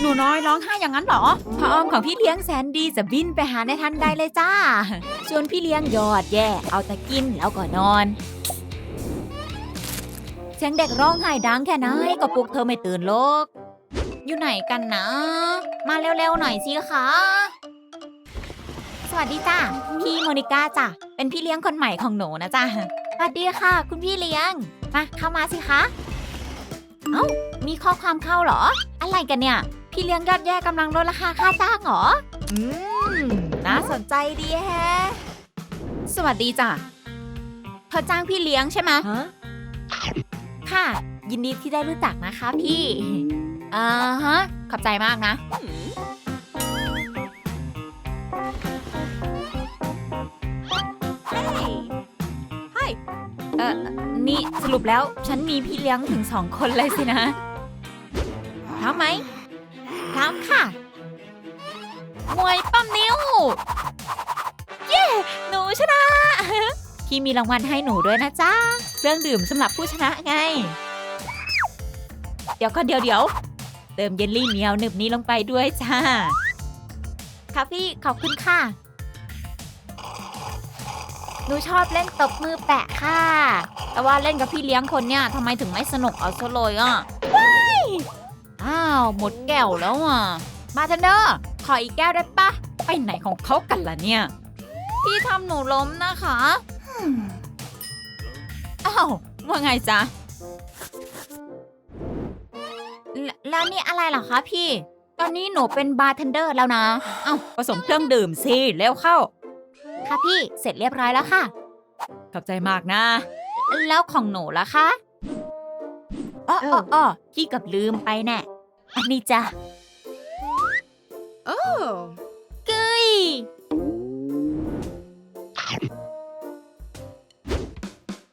หนูน้อยร้องไห้อย่างนั้นเหรอพระอ้อมของพี่เลี้ยงแสนดีจะบินไปหาในทันใดเลยจ้าส่วนพี่เลี้ยงยอดแย่เอาแต่กินแล้วก็นอน เสียงเด็กร้องไห้ดังแค่ไหนก็ปลุกเธอไม่ตื่นโลก อยู่ไหนกันนะ มาเร็วๆหน่อยสิคะสวัสดีจ้าพี่โมนิก้าจ้ะเป็นพี่เลี้ยงคนใหม่ของหนูนะจ้ะสวัสดีค่ะ คุณพี่เลี้ยงมาเข้ามาสิคะ เอ้ามีข้อความเข้าเหรอ อะไรกันเนี่ย พี่เลี้ยงยอดแย่กำลังลดราคาค่าจ้างเหรอ อืม น่าสนใจดีแฮะ สวัสดีจ้ะ เธอจ้างพี่เลี้ยงใช่ไหมฮะค่ะ ยินดีที่ได้รู้จักนะคะพี่อ่าฮะ ขอบใจมากนะเฮ้ยเออนี่สรุปแล้วฉันมีพี่เลี้ยงถึงสองคนเลยสินะพร้อมไหม พร้อมค่ะ มวยปั้มนิ้ว เย้ หนูชนะ พี่มีรางวัลให้หนูด้วยนะจ๊ะเครื่องดื่มสำหรับผู้ชนะไง เดี๋ยวก็เดี๋ยวเดี๋ยวเติมเยลลี่เหนียวหนึบนี้ลงไปด้วยจ้าค่ะพี่ขอบคุณค่ะ หนูชอบเล่นตบมือแปะค่ะ แต่ว่าเล่นกับพี่เลี้ยงคนเนี่ยทำไมถึงไม่สนุกเอาซะเลยอะว้าย อ้าว หมดแก้วแล้วอะ มาเทนเดอร์ขออีกแก้วได้ปะ ไปไหนของเขากันล่ะเนี่ย พี่ทำหนูล้มนะคะอืมอ้าวว่าไงจ๊ะ แลแล้วนี่อะไรเหรอคะพี่ ตอนนี้หนูเป็นบาร์เทนเดอร์แล้วนะ เอ้าผสมเครื่องดื่มสิเร็วเข้า ค่ะพี่เสร็จเรียบร้อยแล้วค่ะ ขอบใจมากนะ แล้วของหนูล่ะคะ อ๋ออ๋ออ๋อพี่กับลืมไปแน่อันนี้จ้ะ โอ้เก้ย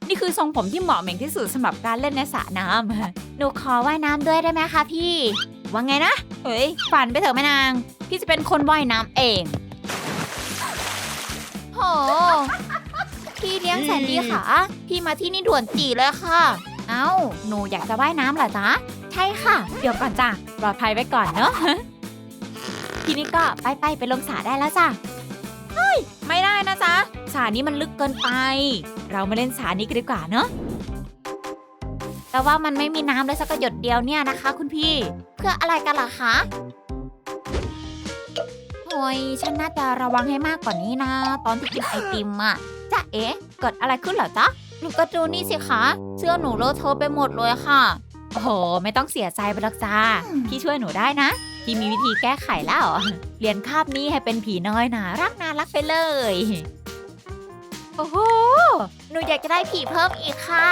นี่คือทรงผมที่เหมาะเหม่งที่สุดสำหรับการเล่นในสระน้ำ หนูขอว่ายน้ำด้วยได้ไหมคะพี่ ว่าไงนะ เฮ้ย ฝันไปเถอะแม่นาง พี่จะเป็นคนว่ายน้ำเอง โห พี่เลี้ยงแสนดีค่ะ พี่มาที่นี่ด่วนจีเลยค่ะ เอ้า หนูอยากจะว่ายน้ำเหรอจ๊ะ ใช่ค่ะ เดี๋ยวก่อนจ้ะปลอดภัยไว้ก่อนเนอะ ทีนี้ก็ไปไปไปลงสระได้แล้วจ้ะ เฮ้ย ไม่ได้นะจ๊ะสระนี้มันลึกเกินไป เรามาเล่นสระนี้กันดีกว่าเนอะแต่ว่ามันไม่มีน้ำเลยสักหยดเดียวเนี่ยนะคะ คุณพี่ เพื่ออะไรกันล่ะคะโอ้ยฉันน่าจะระวังให้มากกว่านี้นะ ตอนที่กินไอติมอะจะเอ๊ะเกิดอะไรขึ้นเหรอจ๊ะ หนูก็ดูนี่สิคะ เสื้อหนูเลอะเทอะไปหมดเลยค่ะ โอ้โห ไม่ต้องเสียใจไปหรอกจ้าพี่ช่วยหนูได้นะพี่มีวิธีแก้ไขแล้ว เรียนคาบนี้ให้เป็นผีน้อยนะรักน่ารักไปเลย โอ้โห หนูอยากจะได้ผีเพิ่มอีกค่ะ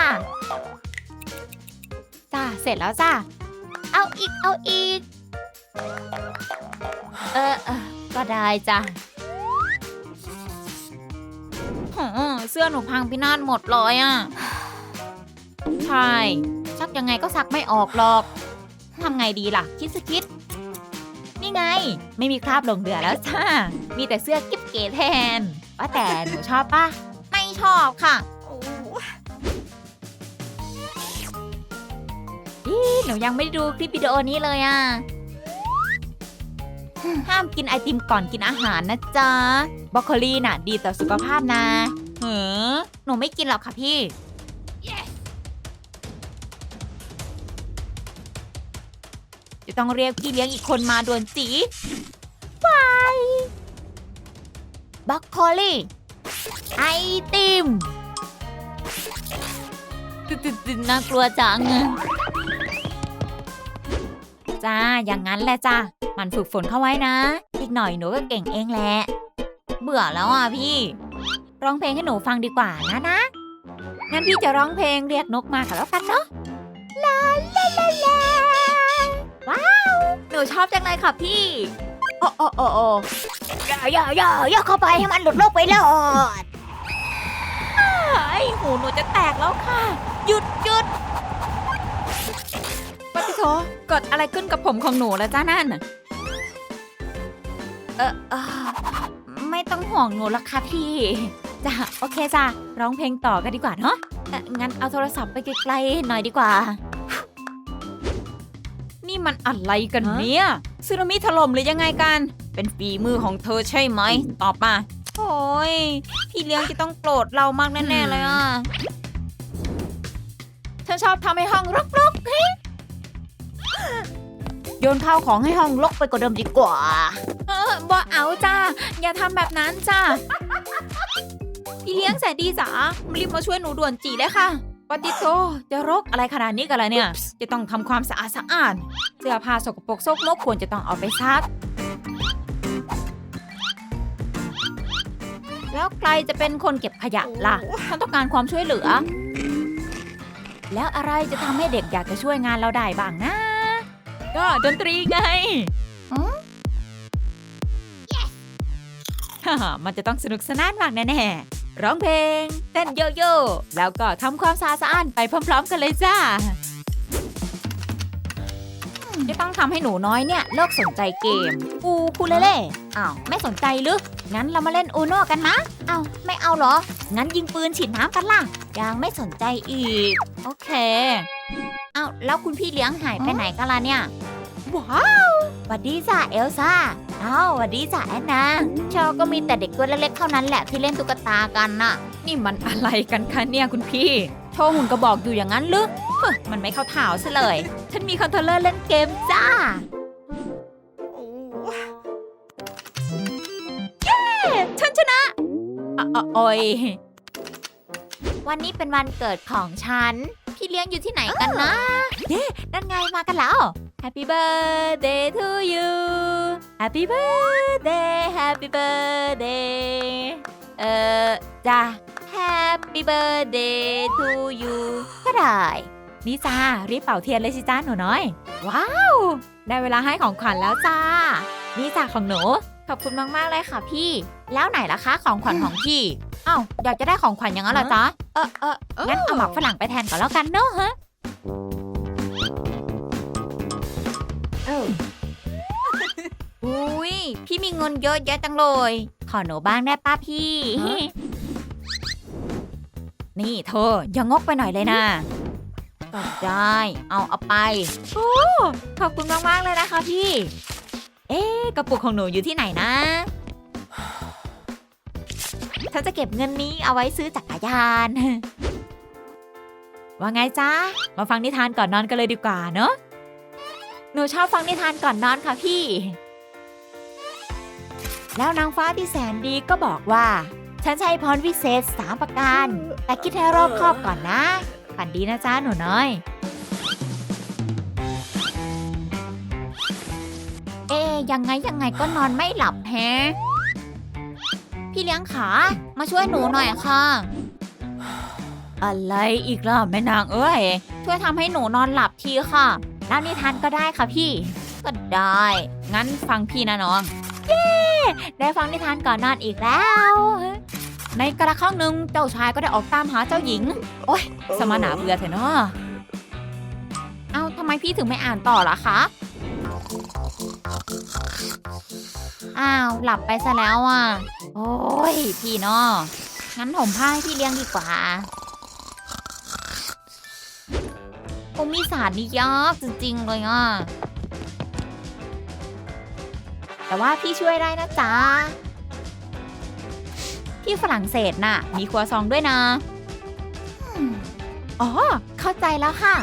จ้าเสร็จแล้วจ้าเอาอีกเอาอีก เออเออก็ได้จ้ะหือ เสื้อหนูพังพินาศหมดเลยอะ ใช่ซักยังไงก็ซักไม่ออกหรอกทำไงดีล่ะ คิดสคิด นี่ไง ไม่มีคราบลงเดือแล้วจ้า มีแต่เสื้อกิ๊บเก๋แทน ว่าแต่หนูชอบปะไม่ชอบค่ะอีหนูยังไม่ได้ดูคลิปวิดีโอนี้เลยอะ ห้ามกินไอติมก่อนกินอาหารนะจ๊ะ บรอกโคลีน่ะ ดีต่อสุขภาพนะเหือหนูไม่กินหรอกค่ะพี่ จะต้องเรียกพี่เลี้ยงอีกคนมาด่วนจีไปบรอกโคลีไอติมตึ๊ดๆๆน่ากลัวจัง จ้า อย่างนั้นแหละจ้ามันฝึกฝนเข้าไว้นะ อีกหน่อยหนูก็เก่งเองแหละ เบื่อแล้วอะพี่ ร้องเพลงให้หนูฟังดีกว่านะนะ งั้นพี่จะร้องเพลงเรียกนกมากันแล้วกันเนาะ ลาลาลาลาว้าว หนูชอบจังเลยค่ะพี่ โอ้โอ้โอ้โอ้ย่าอย่าอย่าอย่าเข้าไปให้มันหลุดโลกไปเลยไอ้หูหนูจะแตกแล้วค่ะ หยุดหยุดปฏิโทเกิดอะไรขึ้นกับผมของหนูแล้วจ้านั่นน่ะเออเออไม่ต้องห่วงหนูหรอกค่ะพี่ จ้ะโอเคจ้ะร้องเพลงต่อกันดีกว่าเนาะเอ่องั้นเอาโทรศัพท์ไปไกลๆหน่อยดีกว่า นี่มันอะไรกันเนี่ยสึนามิถล่มหรือยังไงกัน เป็นฝีมือของเธอใช่ไหม ตอบมาโอ้ยพี่เลี้ยงจะต้องโกรธเรามากแน่ๆเลยอะฉันชอบทำให้ห้องรกๆเฮ้ยโยนข้าวของให้ห้องรกไปกว่าเดิมดีกว่า เออบ่เอาจ้า อย่าทำแบบนั้นจ้า พี่เลี้ยงแสนดีจ๋ารีบมาช่วยหนูด่วนจีเลยค่ะปฏิโตจะรกอะไรขนาดนี้กันล่ะเนี่ย จะต้องทำความสะอาดสะอาด เสื้อผ้าสกปรกซกมกควรจะต้องเอาไปซัก แล้วใครจะเป็นคนเก็บขยะล่ะฉันต้องการความช่วยเหลือ แล้วอะไรจะทำให้เด็กอยากจะช่วยงานเราได้บ้างนะ ก็ดนตรีไงฮ่ามันจะต้องสนุกสนานมากแน่ๆ ร้องเพลง เต้นโยโย่แล้วก็ทำความสะอาดสะอ้านไปพร้อม ๆ กันเลยจ้าจะต้องทำให้หนูน้อยเนี่ยเลิกสนใจเกม อูคูเลเล่อ้าวไม่สนใจหรืองั้นเรามาเล่นอูโน่กันนะอ้าวไม่เอาเหรอ งั้นยิงปืนฉีดน้ำกันล่ะ ยังไม่สนใจอีก โอเคอ้าวแล้วคุณพี่เลี้ยงหายไปไหนกันล่ะเนี่ย ว้าวสวัสดีจ้าเอลซ่า อ้าวสวัสดีจ้าแอนนาเชาก็มีแต่เด็กตัวเล็กๆเท่านั้นแหละที่เล่นตุ๊กตากันน่ะ นี่มันอะไรกันคะเนี่ยคุณพี่ โชว์หุ่นกระบอกอยู่อย่างนั้นหรือเฮ้ยมันไม่เข้าถ่าวซะเลย ฉันมีคอนโทรลเลอร์เล่นเกมจ้าฉันชนะอะอะโอยวันนี้เป็นวันเกิดของฉัน พี่เลี้ยงอยู่ที่ไหนกันนะ เย้นั่นไงมากันแล้ว Happy birthday to you Happy birthday Happy birthday เอ่อจ้า Happy birthday to you ก็ได้นี่จ้ารีบเป่าเทียนเลยสิจ้าหนูน้อย ว้าว ได้เวลาให้ของขวัญแล้วจ้านี่จ้าของหนู ขอบคุณมากๆเลยค่ะพี่ แล้วไหนล่ะคะของขวัญของพี่อ้าวอยากจะได้ของขวัญอย่างนั้นเหรอจ๊ะเออเอองั้นเอาหมักฝรั่งไปแทนก่อนแล้วกันเนอะฮะ อออุ้ยพี่มีเงินเยอะแยะจังเลย ขอหนูบ้างได้ป้าพี่ นี่เธออย่างกไปหน่อยเลยนะก็ได้ เอาเอาไป โอ้ขอบคุณมาก ๆ เลยนะคะพี่ เอ๊ะกระปุกของหนูอยู่ที่ไหนนะฉันจะเก็บเงินนี้เอาไว้ซื้อจักรยาน ว่าไงจ๊ะ มาฟังนิทานก่อนนอนกันเลยดีกว่าเนอะหนูชอบฟังนิทานก่อนนอนค่ะพี่ แล้วนางฟ้าที่แสนดีก็บอกว่า ฉันใช้พรวิเศษสามประการ แต่คิดให้รอบคอบก่อนนะ ฝันดีนะจ๊ะหนูน้อย เอ๊ยังไงยังไงก็นอนไม่หลับแฮะ พี่เลี้ยงขา มาช่วยหนูหน่อยค่ะ อะไรอีกล่ะแม่นางเอ้ย ช่วยทำให้หนูนอนหลับทีค่ะแล้วนิทานก็ได้ค่ะพี่ ก็ได้ งั้นฟังพี่นะน้อง เย้ ได้ฟังนิทานก่อนนอนอีกแล้ว ในกระครั้งหนึ่งเจ้าชายก็ได้ออกตามหาเจ้าหญิง โอ๊ยสมนาเบื่อเถอะเนาะเอ้าทำไมพี่ถึงไม่อ่านต่อล่ะคะ อ้าว หลับไปซะแล้วอะ โอ้ย พี่เนาะงั้นผมผ้าให้พี่เลี้ยงดีกว่าโอมิสารนี่ยากจริงๆเลยอะ แต่ว่าพี่ช่วยได้นะจ๊ะ ที่ฝรั่งเศสน่ะ มีครัวซองด้วยนะ อ๋อ เข้าใจแล้วค่ะ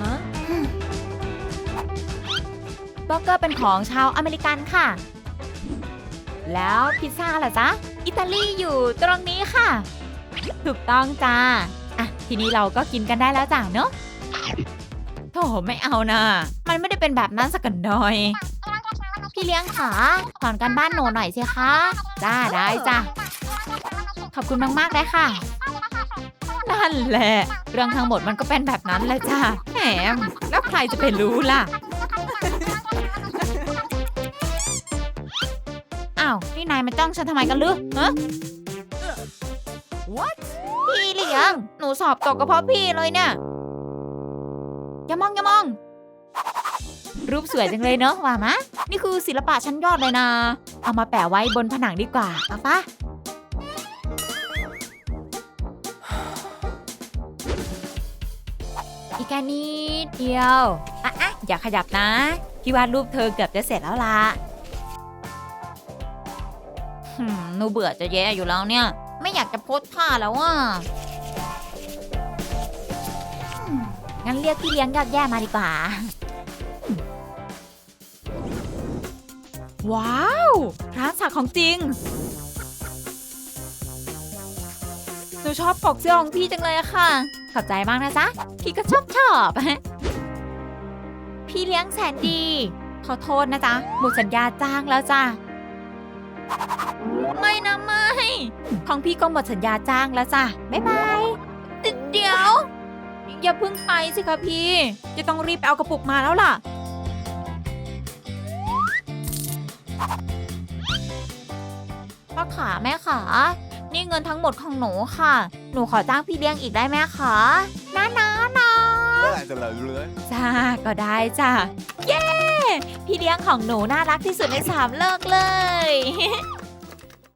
ฮะอืมเบอร์เกอร์เป็นของชาวอเมริกันค่ะ แล้วพิซซ่าล่ะจ๊ะ อิตาลีอยู่ตรงนี้ค่ะ ถูกต้องจ้า อะ ทีนี้เราก็กินกันได้แล้วจ้ะเนอะ ถไม่เอานะ มันไม่ได้เป็นแบบนั้นสักหน่อย พี่เลี้ยงขาถอนกันบ้านหนูหน่อยสิคะจ้าได้จ้ะขอบคุณมากๆเลยค่ะ นั่นแหละ เรื่องทั้งหมดมันก็เป็นแบบนั้นแหละจ้ะแหมแล้วใครจะไปรู้ล่ะอ้าวนี่นายมาจ้องฉันทำไมกันลึฮะ What พี่เลี้ยง หนูสอบตกก็เพราะพี่เลยเนี่ย อย่ามองอย่ามอง รูปสวยจังเลยเนอะว่ามะ นี่คือศิลปะชั้นยอดเลยนะ เอามาแปะไว้บนผนังดีกว่าเอาปะอีกแค่นิดเดียวอะอะอย่าขยับนะ พี่วาดรูปเธอเกือบจะเสร็จแล้วล่ะหืมหนูเบื่อจะแย่อยู่แล้วเนี่ย ไม่อยากจะโพสท่าแล้วอะ งั้นเรียกพี่เลี้ยงยอดแย่มาดีกว่า ว้าว ร้านสักของจริง หนูชอบปกเสื้อของพี่จังเลยอะค่ะ ขอบใจมากนะจ๊ะ พี่ก็ชอบชอบ พี่เลี้ยงแสนดี ขอโทษนะจ๊ะ หมดสัญญาจ้างแล้วจ้ะ ไม่นะไม่ ของพี่ก็หมดสัญญาจ้างแล้วจ้ะ บ๊ายบายติดเดี๋ยว อย่าเพิ่งไปสิคะพี่ จะต้องรีบไปเอากระปุกมาแล้วล่ะ พ่อขาแม่ขา นี่เงินทั้งหมดของหนูค่ะ หนูขอจ้างพี่เลี้ยงอีกได้ไหมคะนะนะนะเมื่อไหร่จะเลิกเลยจ้าก็ได้จ้าเย้ พี่เลี้ยงของหนูน่ารักที่สุดในสามโลกเลย